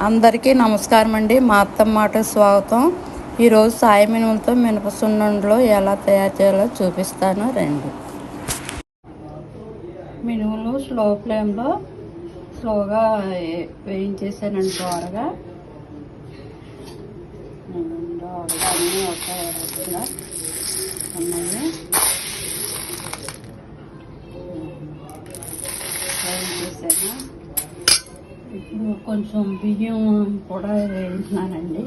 అందరికీ నమస్కారం అండి. మా అత్తమ్మ మాట స్వాగతం. ఈరోజు సాయి మినుములతో మినప ఎలా తయారు చేయాలో చూపిస్తాను. రండి. మినుములు స్లో ఫ్లేమ్లో స్లోగా వేయించేసానండి దోరగా దోరగా అన్నీ ఒక ఉన్నాయి. వేయించేసాను. కొంచెం బియ్యం కూడా వేయించినానండి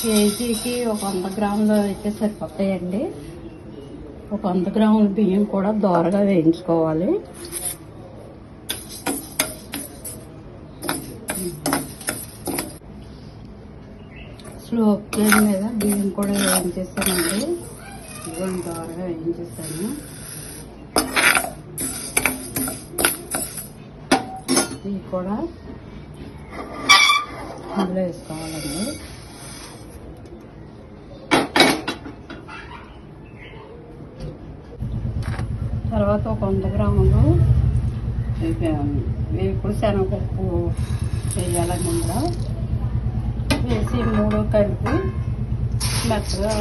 కేజీకి ఒక వంద గ్రాములు అయితే సరిపోతాయండి. ఒక వంద గ్రాముల బియ్యం కూడా దోరగా వేయించుకోవాలి. స్లో ఫ్లేమ్ మీద బియ్యం కూడా వేయించేసానండి. బియ్యం దోరగా వేయించేసాను. ఇది కూడా అందులో వేసుకోవాలండి. తర్వాత ఒక వంద గ్రాములు ఇక వేపుడు శనగపప్పు వేయాలండి ఇందులో. వేసి మూడు కలిపి మెత్తగా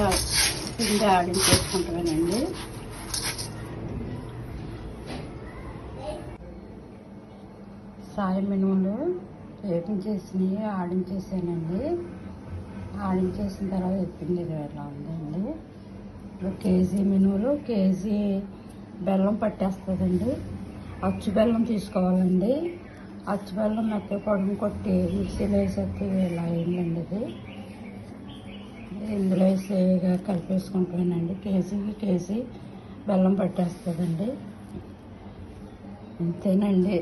పిండి ఆడించేసుకుంటానండి. సాయి మినుములు వేపించేసినవి ఆడించేసానండి. ఆడించేసిన తర్వాత ఎప్పింది ఇది ఇలా ఉందండి? ఇప్పుడు కేజీ మినుములు కేజీ బెల్లం పట్టేస్తుందండి. అచ్చు బెల్లం తీసుకోవాలండి. అచ్చు బెల్లం మెత్త పొడుము కొట్టి మిక్సీలో వేసేస్తే ఇలా అయిందండి ఇది ఇందులో వేసి కలిపేసుకుంటానండి. కేజీకి కేజీ బెల్లం పట్టేస్తుందండి. అంతేనండి.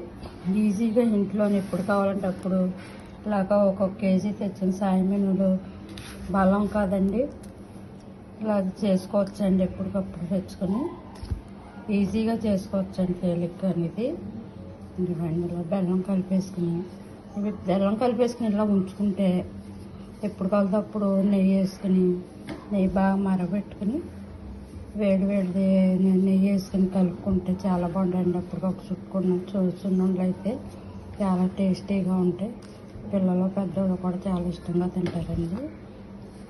ఈజీగా ఇంట్లోనే ఎప్పుడు కావాలంటే అప్పుడు ఇలాగ ఒక్కొక్క కేజీ తెచ్చిన సాయమీనులు బలం కాదండి. ఇలా చేసుకోవచ్చండి ఎప్పటికప్పుడు తెచ్చుకొని. ఈజీగా చేసుకోవచ్చండి తేలిగ్గా అనేది. ఇదిగోండి ఇలా బెల్లం కలిపేసుకుని ఇవి బెల్లం కలిపేసుకుని ఇలా ఉంచుకుంటే ఎప్పుడు కావాలంటే అప్పుడు నెయ్యి వేసుకుని నెయ్యి బాగా మరబెట్టుకుని వేడి వేడిది నెయ్యి వేసుకుని కలుపుకుంటే చాలా బాగుంటాయండి అప్పటికప్పుడు చుట్టుకున్న సున్నుండలు అయితే చాలా టేస్టీగా ఉంటాయి. పిల్లలు పెద్దవాళ్ళు కూడా చాలా ఇష్టంగా తింటారండి.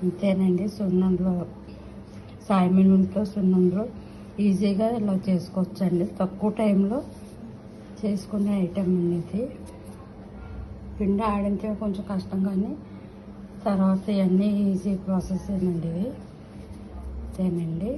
అంతేనండి సున్నంలో సాయి మినుములతో సున్నంలో ఈజీగా ఇలా చేసుకోవచ్చండి. తక్కువ టైంలో చేసుకునే ఐటెం అనేది పిండి ఆడించే కొంచెం కష్టం కానీ తర్వాత ఇవన్నీ ఈజీ ప్రాసెస్ ఏనండి ఇవి. అంతేనండి